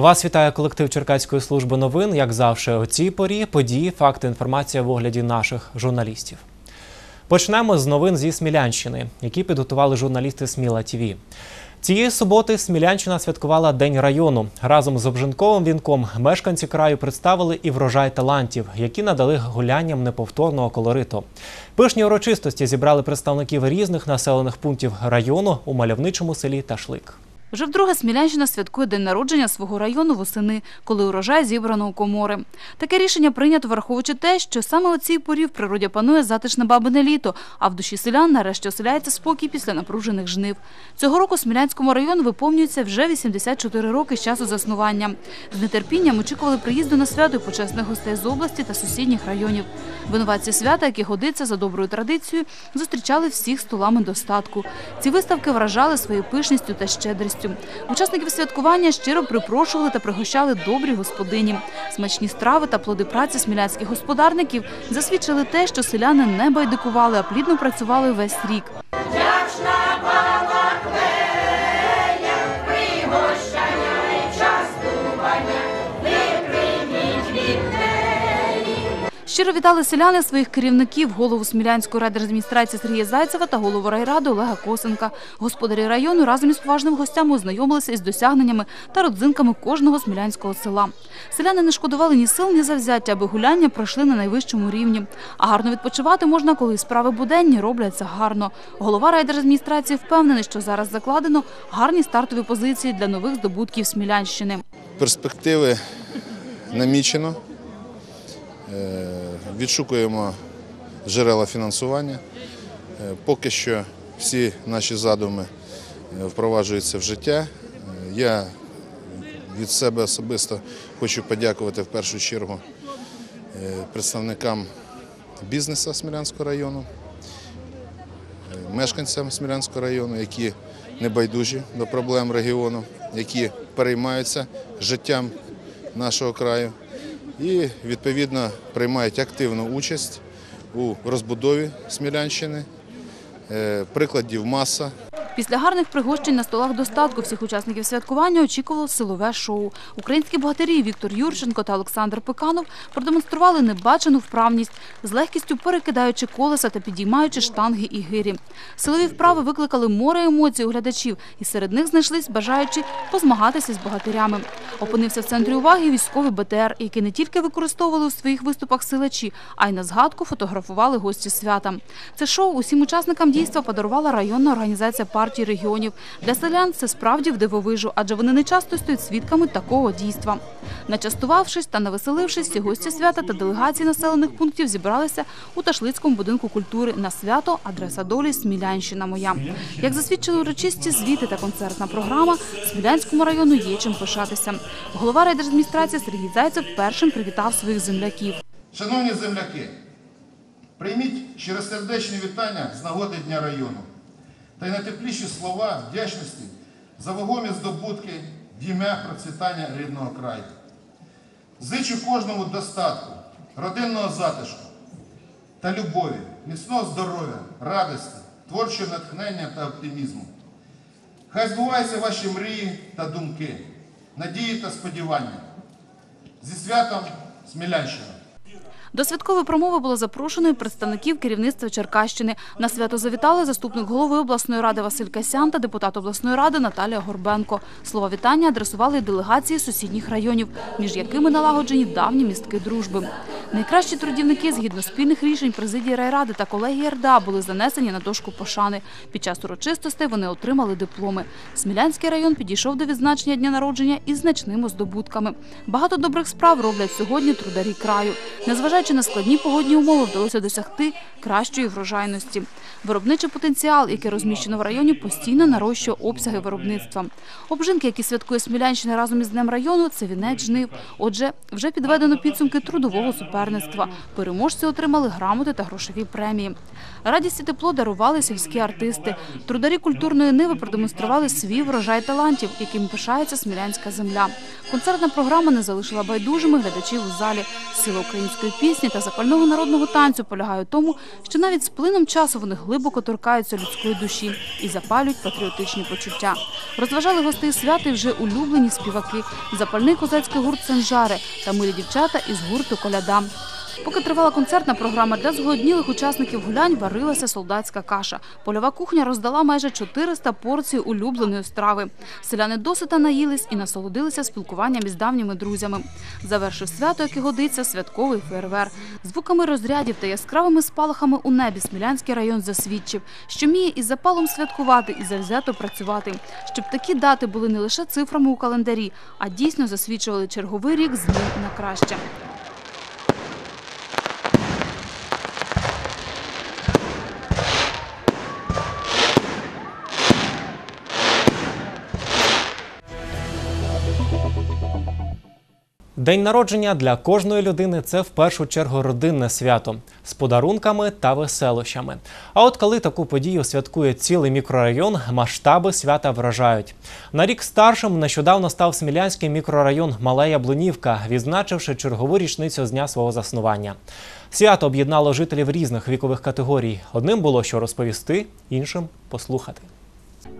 Вас вітає колектив Черкаської служби новин. Як завжди, о цій порі події, факти, інформація в огляді наших журналістів. Почнемо з новин зі Смілянщини, які підготували журналісти Сміла ТІВІ. Цієї суботи Смілянщина святкувала День району. Разом з обжинковим вінком мешканці краю представили і врожай талантів, які надали гулянням неповторного колориту. Пишні урочистості зібрали представників різних населених пунктів району у мальовничому селі Ташлик. Вже вдруге Смілянщина святкує день народження свого району восени, коли урожай зібрано у комори. Таке рішення прийнято, враховуючи те, що саме у цій порі в природі панує затишне бабине літо, а в душі селян нарешті оселяється спокій після напружених жнив. Цього року Смілянському району виповнюється вже 84 роки з часу заснування. З нетерпінням очікували приїзду на свято і почесних гостей з області та сусідніх районів. Винуватці свята, які годиться за доброю традицією, зустрічали всіх столами достатку. Ці виставки вражали своєю пишністю та щедрістю. Учасників святкування щиро припрошували та пригощали добрі господині. Смачні страви та плоди праці смілянських господарників засвідчили те, що селяни не байдикували, а плідно працювали весь рік. Щиро вітали селяни своїх керівників, голову Смілянської райдержадміністрації Сергія Зайцева та голову райради Олега Косенка. Господарі району разом із поважними гостями ознайомилися із досягненнями та родзинками кожного смілянського села. Селяни не шкодували ні сил, ні завзяття, аби гуляння пройшли на найвищому рівні. А гарно відпочивати можна, коли справи буденні робляться гарно. Голова райдержадміністрації впевнений, що зараз закладено гарні стартові позиції для нових здобутків Смілянщини. Перспективи намічено. Е, Відшукуємо джерела фінансування. Е, Поки що всі наші задуми е, впроваджуються в життя. Я від себе особисто хочу подякувати в першу чергу представникам бізнесу Смілянського району, мешканцям Смілянського району, які небайдужі до проблем регіону, які переймаються життям нашого краю і відповідно приймають активну участь у розбудові Смілянщини. Е, Прикладів маса. Після гарних пригощень на столах достатку всіх учасників святкування очікувало силове шоу. Українські богатирі Віктор Юрченко та Олександр Пеканов продемонстрували небачену вправність, з легкістю перекидаючи колеса та підіймаючи штанги і гирі. Силові вправи викликали море емоцій у глядачів, і серед них знайшлись бажаючі позмагатися з богатирями. Опинився в центрі уваги військовий БТР, який не тільки використовували у своїх виступах силачі, а й на згадку фотографували гості свята. Це шоу усім учасникам дійства подарувала районна організація партії регіонів. Для селян це справді вдивовижу, адже вони не часто стають свідками такого дійства. Начастувавшись та навеселившись, всі гості свята та делегації населених пунктів зібралися у Ташлицькому будинку культури на свято Адреса долі Смілянщина моя. Як засвідчили урочисті звіти та концертна програма, Смілянському району є чим пишатися. Голова райдержадміністрації Сергій Зайцев першим привітав своїх земляків. Шановні земляки, прийміть щиросердечні вітання з нагоди Дня району та й найтепліші слова вдячності за вагомі здобутки в ім'я процвітання рідного краю. Зичу кожному достатку, родинного затишку та любові, міцного здоров'я, радості, творчого натхнення та оптимізму. Хай збуваються ваші мрії та думки, надії та сподівання. Зі святом Смілянщина! До святкової промови було запрошено і представників керівництва Черкащини. На свято завітали заступник голови обласної ради Василь Касян та депутат обласної ради Наталія Горбенко. Слова вітання адресували й делегації сусідніх районів, між якими налагоджені давні містки дружби. Найкращі трудівники згідно спільних рішень президії райради та колегії РДА були занесені на дошку пошани. Під час урочистостей вони отримали дипломи. Смілянський район підійшов до відзначення дня народження із значними здобутками. Багато добрих справ роблять сьогодні трударі краю. Незважаючи на складні погодні умови, вдалося досягти кращої врожайності. Виробничий потенціал, який розміщено в районі, постійно нарощує обсяги виробництва. Обжинки, які святкує Смілянщина разом із Днем району, це вінець жнив. Отже, вже підведено підсумки трудового суперництва. Переможці отримали грамоти та грошові премії. Радість і тепло дарували сільські артисти. Трударі культурної ниви продемонстрували свій врожай талантів, яким пишається смілянська земля. Концертна програма не залишила байдужими глядачів у залі. Сила української пісні та запального народного танцю полягає у тому, що навіть з плином часу вони глибоко торкаються людської душі і запалюють патріотичні почуття. Розважали гостей свята й вже улюблені співаки, запальний козацький гурт Сенжари та милі дівчата із гурту Коляда. Поки тривала концертна програма, для зголоднілих учасників гулянь варилася солдатська каша. Польова кухня роздала майже 400 порцій улюбленої страви. Селяни досита наїлись і насолодилися спілкуванням із давніми друзями. Завершив свято, як і годиться, святковий фейервер. Звуками розрядів та яскравими спалахами у небі Смілянський район засвідчив, що вміє із запалом святкувати і завзято працювати, щоб такі дати були не лише цифрами у календарі, а дійсно засвідчували черговий рік змін на краще. День народження для кожної людини це в першу чергу родинне свято з подарунками та веселощами. А от коли таку подію святкує цілий мікрорайон, масштаби свята вражають. На рік старшим нещодавно став Смілянський мікрорайон Мала Яблунівка, відзначивши чергову річницю з дня свого заснування. Свято об'єднало жителів різних вікових категорій. Одним було що розповісти, іншим послухати.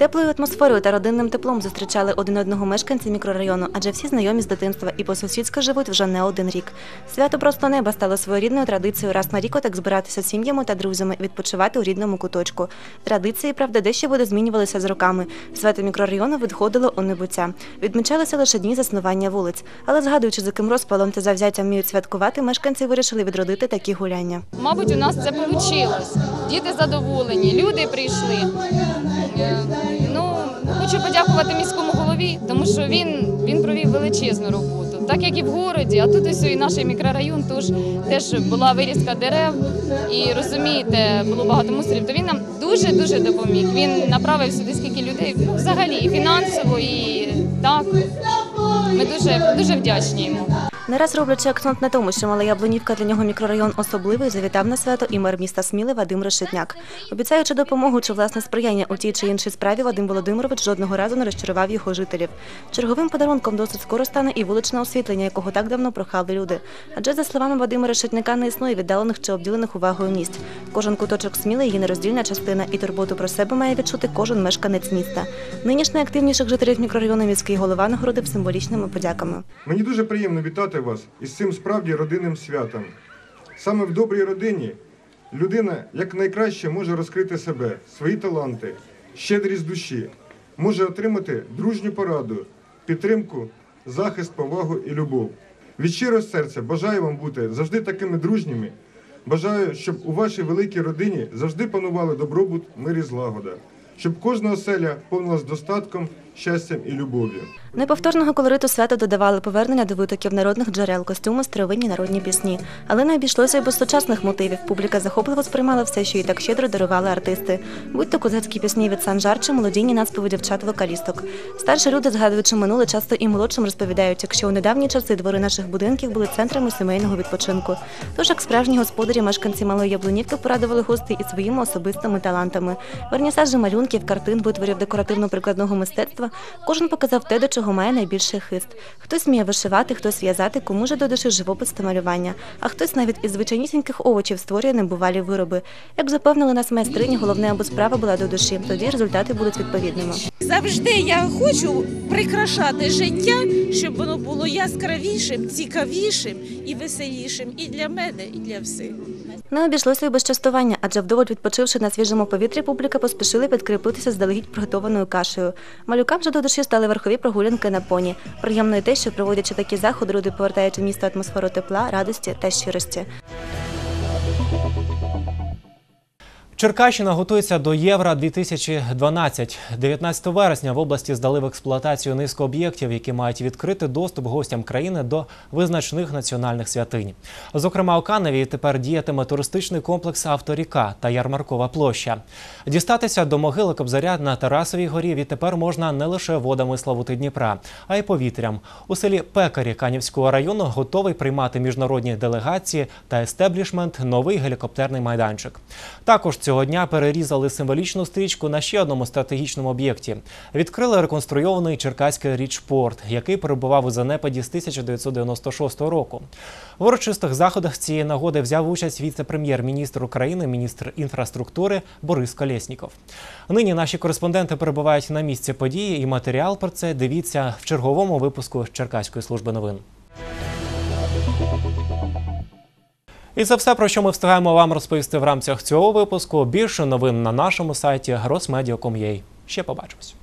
Теплою атмосферою та родинним теплом зустрічали один одного мешканці мікрорайону, адже всі знайомі з дитинства і по-сусідськи живуть вже не один рік. Свято просто неба стало своєрідною традицією раз на рік отак збиратися з сім'ями та друзями, відпочивати у рідному куточку. Традиції, правда, дещо буде змінювалися з роками. Свято мікрорайону відходило у небуття. Відмічалися лише дні заснування вулиць. Але згадуючи, з яким розпалом та завзяттям вміють святкувати, мешканці вирішили відродити такі гуляння. Мабуть, у нас це вийшло. Діти задоволені, люди прийшли. Ну, хочу подякувати міському голові, тому що він, він провів величезну роботу. Так як і в городі, а тут ось і наш мікрорайон тож теж була вирізка дерев. І розумієте, було багато мусорів, то він нам дуже-дуже допоміг. Він направив сюди скільки людей, ну, взагалі, і фінансово, і так. Ми дуже, дуже вдячні йому. Не раз роблячи акцент на тому, що Мала Яблунівка для нього мікрорайон особливий, завітав на свято і мер міста Сміли Вадим Решетняк. Обіцяючи допомогу чи власне сприяння у тій чи іншій справі, Вадим Володимирович жодного разу не розчарував його жителів. Черговим подарунком досить скоро стане і вуличне освітлення, якого так давно прохали люди. Адже за словами Вадима Решетняка не існує віддалених чи обділених увагою місць. Кожен куточок Сміли її нероздільна частина, і турботу про себе має відчути кожен мешканець міста. Нині найактивніших жителів мікрорайону міський голова нагородив символічними подяками. Мені дуже приємно вітати вас із цим справді родинним святом. Саме в добрій родині людина якнайкраще може розкрити себе, свої таланти, щедрість душі, може отримати дружню пораду, підтримку, захист, повагу і любов. Від щирого серця бажаю вам бути завжди такими дружніми. Бажаю, щоб у вашій великій родині завжди панували добробут, мир і злагода, щоб кожна оселя повнилась достатком, щастям і любов'ю. Неповторного колориту свята додавали повернення до витоків народних джерел, костюми, старовинні народні пісні. Але не обійшлося й без сучасних мотивів. Публіка захопливо сприймала все, що їй так щедро дарували артисти. Будь то козацькі пісні від Санжар чи молодійні наспіви дівчат-вокалісток. Старші люди, згадуючи минуле, часто і молодшим розповідають, якщо у недавні часи двори наших будинків були центрами сімейного відпочинку. Тож, як справжні господарі, мешканці малої яблунівки порадували гостей і своїми особистими талантами. Вернісажі малюнків, картин, витворів декоративно-прикладного мистецтва. Кожен показав те, до чого має найбільший хист. Хтось вміє вишивати, хтось в'язати, кому же до душі живопис та малювання, а хтось навіть із звичайнісіньких овочів створює небувалі вироби. Як запевнили нас майстрині, головне, аби справа була до душі. Тоді результати будуть відповідними. Завжди я хочу прикрашати життя, щоб воно було яскравішим, цікавішим і веселішим і для мене, і для всіх. Не обійшлося й без частування, адже вдоволь відпочивши на свіжому повітрі, публіка поспішили підкріпитися здалегідь приготованою кашею. Малюкам вже до душі стали верхові прогулянки на поні. Приємно й те, що проводячи такі заходи, люди повертають у місто атмосферу тепла, радості та щирості. Черкащина готується до Євро 2012. 19 вересня в області здали в експлуатацію низку об'єктів, які мають відкрити доступ гостям країни до визначних національних святинь. Зокрема, у Каневі тепер діятиме туристичний комплекс Авторіка та Ярмаркова площа. Дістатися до могили Кобзаря на Тарасовій горі відтепер можна не лише водами Славути Дніпра, а й повітрям. У селі Пекарі Канівського району готовий приймати міжнародні делегації та естеблішмент новий гелікоптерний майданчик. Також цього дня перерізали символічну стрічку на ще одному стратегічному об'єкті. Відкрили реконструйований Черкаський річпорт, який перебував у занепаді з 1996 року. В урочистих заходах цієї нагоди взяв участь віце-прем'єр-міністр України, міністр інфраструктури Борис Колєсніков. Нині наші кореспонденти перебувають на місці події, і матеріал про це дивіться в черговому випуску Черкаської служби новин. І це все, про що ми встигаємо вам розповісти в рамках цього випуску. Більше новин на нашому сайті grossmedia.com.ua. Ще побачимось.